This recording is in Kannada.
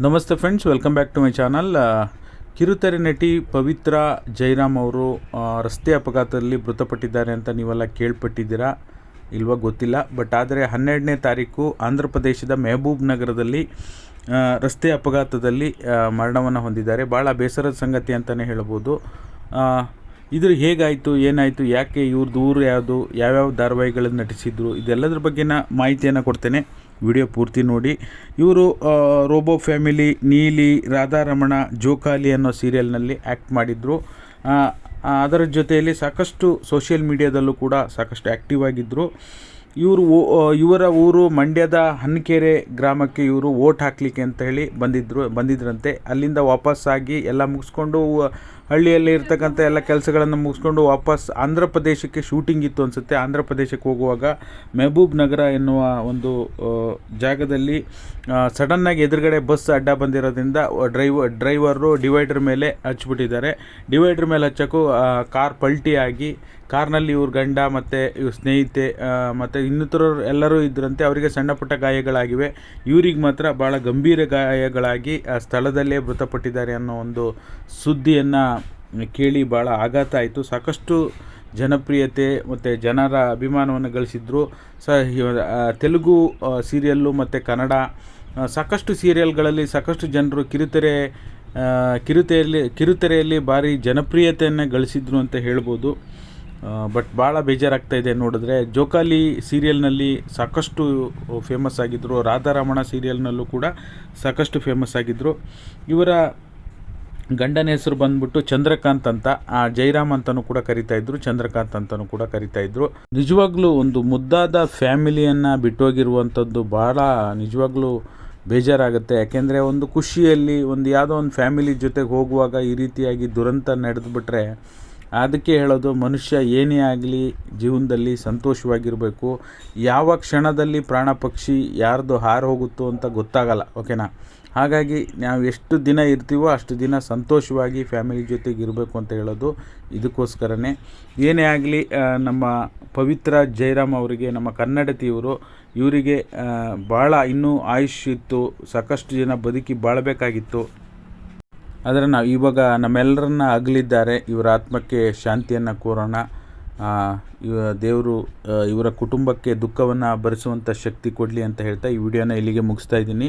ನಮಸ್ತೆ friends welcome back to my channel ಕಿರುತೆರೆ ನಟಿ ಪವಿತ್ರ ಜೈರಾಮ್ ಅವರು ರಸ್ತೆ ಅಪಘಾತದಲ್ಲಿ ಮೃತಪಟ್ಟಿದ್ದಾರೆ ಅಂತ ನೀವೆಲ್ಲ ಕೇಳ್ಪಟ್ಟಿದ್ದೀರಾ? ಇಲ್ವಾ ಗೊತ್ತಿಲ್ಲ. ಬಟ್ ಆದರೆ ಹನ್ನೆರಡನೇ ತಾರೀಕು ಆಂಧ್ರ ಪ್ರದೇಶದ ಮೆಹಬೂಬ್ ನಗರದಲ್ಲಿ ರಸ್ತೆ ಅಪಘಾತದಲ್ಲಿ ಮರಣವನ್ನು ಹೊಂದಿದ್ದಾರೆ. ಭಾಳ ಬೇಸರದ ಸಂಗತಿ ಅಂತಲೇ ಹೇಳ್ಬೋದು. ಆ, ಇದು ಹೇಗಾಯಿತು ಏನಾಯಿತು ಯಾಕೆ ಇವ್ರದ್ದು ಊರು ಯಾವುದು ಯಾವ್ಯಾವ ಧಾರಾವಾಹಿಗಳನ್ನು ನಟಿಸಿದ್ರು ಇದೆಲ್ಲದ್ರ ಬಗ್ಗೆನ ಮಾಹಿತಿಯನ್ನು ಕೊಡ್ತೇನೆ. ವಿಡಿಯೋ ಪೂರ್ತಿ ನೋಡಿ. ಇವರು ರೋಬೋ ಫ್ಯಾಮಿಲಿ ನೀಲಿ ರಾಧಾರಮಣ ಜೋಕಾಲಿ ಅನ್ನೋ ಸೀರಿಯಲ್ನಲ್ಲಿ ಆ್ಯಕ್ಟ್ ಮಾಡಿದರು. ಅದರ ಜೊತೆಯಲ್ಲಿ ಸಾಕಷ್ಟು ಸೋಷಿಯಲ್ ಮೀಡಿಯಾದಲ್ಲೂ ಕೂಡ ಸಾಕಷ್ಟು ಆ್ಯಕ್ಟಿವ್ ಆಗಿದ್ದರು ಇವರು ಇವರ ಊರು ಮಂಡ್ಯದ ಹನ್ಕೆರೆ ಗ್ರಾಮಕ್ಕೆ ಇವರು ಓಟ್ ಹಾಕಲಿಕ್ಕೆ ಅಂತ ಹೇಳಿ ಬಂದಿದ್ದರು ಬಂದಿದ್ರಂತೆ. ಅಲ್ಲಿಂದ ವಾಪಸ್ಸಾಗಿ ಎಲ್ಲ ಮುಗಿಸ್ಕೊಂಡು ಹಳ್ಳಿಯಲ್ಲಿ ಇರ್ತಕ್ಕಂಥ ಎಲ್ಲ ಕೆಲಸಗಳನ್ನು ಮುಗಿಸ್ಕೊಂಡು ವಾಪಸ್ ಆಂಧ್ರ ಪ್ರದೇಶಕ್ಕೆ ಶೂಟಿಂಗ್ ಇತ್ತು ಅನಿಸುತ್ತೆ. ಆಂಧ್ರ ಪ್ರದೇಶಕ್ಕೆ ಹೋಗುವಾಗ ಮೆಹಬೂಬ್ ನಗರ ಎನ್ನುವ ಒಂದು ಜಾಗದಲ್ಲಿ ಸಡನ್ನಾಗಿ ಎದುರುಗಡೆ ಬಸ್ ಅಡ್ಡ ಬಂದಿರೋದ್ರಿಂದ ಡ್ರೈವರ್ ಡ್ರೈವರು ಡಿವೈಡರ್ ಮೇಲೆ ಹಚ್ಚಿಬಿಟ್ಟಿದ್ದಾರೆ ಡಿವೈಡರ್ ಮೇಲೆ ಹಚ್ಚೋಕ್ಕೂ ಕಾರ್ ಪಲ್ಟಿ ಆಗಿ ಕಾರ್ನಲ್ಲಿ ಇವ್ರ ಗಂಡ ಮತ್ತು ಇವ್ರ ಸ್ನೇಹಿತೆ ಮತ್ತು ಇನ್ನಿತರರು ಎಲ್ಲರೂ ಇದ್ದರಂತೆ ಅವರಿಗೆ ಸಣ್ಣ ಪುಟ್ಟ ಗಾಯಗಳಾಗಿವೆ. ಇವ್ರಿಗೆ ಮಾತ್ರ ಭಾಳ ಗಂಭೀರ ಗಾಯಗಳಾಗಿ, ಆ, ಸ್ಥಳದಲ್ಲೇ ಮೃತಪಟ್ಟಿದ್ದಾರೆ ಅನ್ನೋ ಒಂದು ಸುದ್ದಿಯನ್ನು ಕೇಳಿ ಭಾಳ ಆಘಾತ ಆಯಿತು. ಸಾಕಷ್ಟು ಜನಪ್ರಿಯತೆ ಮತ್ತು ಜನರ ಅಭಿಮಾನವನ್ನು ಗಳಿಸಿದ್ರು. ಸ ತೆಲುಗು ಸೀರಿಯಲ್ಲು ಮತ್ತು ಕನ್ನಡ ಸಾಕಷ್ಟು ಸೀರಿಯಲ್ಗಳಲ್ಲಿ ಸಾಕಷ್ಟು ಜನರು ಕಿರುತೆರೆ ಕಿರುತೆರೆಯಲ್ಲಿ ಕಿರುತೆರೆಯಲ್ಲಿ ಭಾರಿ ಜನಪ್ರಿಯತೆಯನ್ನು ಗಳಿಸಿದ್ರು ಅಂತ ಹೇಳ್ಬೋದು. ಬಟ್ ಭಾಳ ಬೇಜಾರಾಗ್ತಾ ಇದೆ ನೋಡಿದ್ರೆ, ಜೋಕಾಲಿ ಸೀರಿಯಲ್ನಲ್ಲಿ ಸಾಕಷ್ಟು ಫೇಮಸ್ ಆಗಿದ್ದರು ರಾಧಾರಮಣ ಸೀರಿಯಲ್ನಲ್ಲೂ ಕೂಡ ಸಾಕಷ್ಟು ಫೇಮಸ್ ಆಗಿದ್ದರು ಇವರ ಗಂಡನ ಹೆಸರು ಬಂದ್ಬಿಟ್ಟು ಚಂದ್ರಕಾಂತ್ ಅಂತ, ಆ ಜೈರಾಮ್ ಅಂತಲೂ ಕೂಡ ಕರಿತಾ ಇದ್ರು, ಚಂದ್ರಕಾಂತ್ ಅಂತಲೂ ಕೂಡ ಕರಿತಾ ಇದ್ರು. ನಿಜವಾಗ್ಲೂ ಒಂದು ಮುದ್ದಾದ ಫ್ಯಾಮಿಲಿಯನ್ನು ಬಿಟ್ಟೋಗಿರುವಂಥದ್ದು ಭಾಳ ನಿಜವಾಗ್ಲೂ ಬೇಜಾರಾಗುತ್ತೆ. ಯಾಕೆಂದರೆ ಒಂದು ಖುಷಿಯಲ್ಲಿ ಒಂದು ಯಾವುದೋ ಒಂದು ಫ್ಯಾಮಿಲಿ ಜೊತೆಗೆ ಹೋಗುವಾಗ ಈ ರೀತಿಯಾಗಿ ದುರಂತ ನಡೆದುಬಿಟ್ರೆ ಅದಕ್ಕೆ ಹೇಳೋದು, ಮನುಷ್ಯ ಏನೇ ಆಗಲಿ ಜೀವನದಲ್ಲಿ ಸಂತೋಷವಾಗಿರಬೇಕು. ಯಾವ ಕ್ಷಣದಲ್ಲಿ ಪ್ರಾಣ ಪಕ್ಷಿ ಯಾರ್ದು ಹಾರು ಹೋಗುತ್ತೋ ಅಂತ ಗೊತ್ತಾಗಲ್ಲ, ಓಕೆನಾ? ಹಾಗಾಗಿ ನಾವು ಎಷ್ಟು ದಿನ ಇರ್ತೀವೋ ಅಷ್ಟು ದಿನ ಸಂತೋಷವಾಗಿ ಫ್ಯಾಮಿಲಿ ಜೊತೆಗೆ ಇರಬೇಕು ಅಂತ ಹೇಳೋದು ಇದಕ್ಕೋಸ್ಕರನೇ. ಏನೇ ಆಗಲಿ ನಮ್ಮ ಪವಿತ್ರ ಜಯರಾಮ್ ಅವರಿಗೆ, ನಮ್ಮ ಕನ್ನಡತಿಯವರು, ಇವರಿಗೆ ಭಾಳ ಇನ್ನೂ ಆಯುಷ್ ಇತ್ತು ಸಾಕಷ್ಟು ಜನ ಬದುಕಿ ಬಾಳಬೇಕಾಗಿತ್ತು. ಆದರೆ ನಾವು ಇವಾಗ ನಮ್ಮೆಲ್ಲರನ್ನ ಅಗಲಿದ್ದಾರೆ, ಇವರ ಆತ್ಮಕ್ಕೆ ಶಾಂತಿಯನ್ನು ಕೋರೋಣ. ಇವ ದೇವರು ಇವರ ಕುಟುಂಬಕ್ಕೆ ದುಃಖವನ್ನು ಭರಿಸುವಂಥ ಶಕ್ತಿ ಕೊಡಲಿ ಅಂತ ಹೇಳ್ತಾ ಈ ವಿಡಿಯೋನ ಇಲ್ಲಿಗೆ ಮುಗಿಸ್ತಾ ಇದ್ದೀನಿ.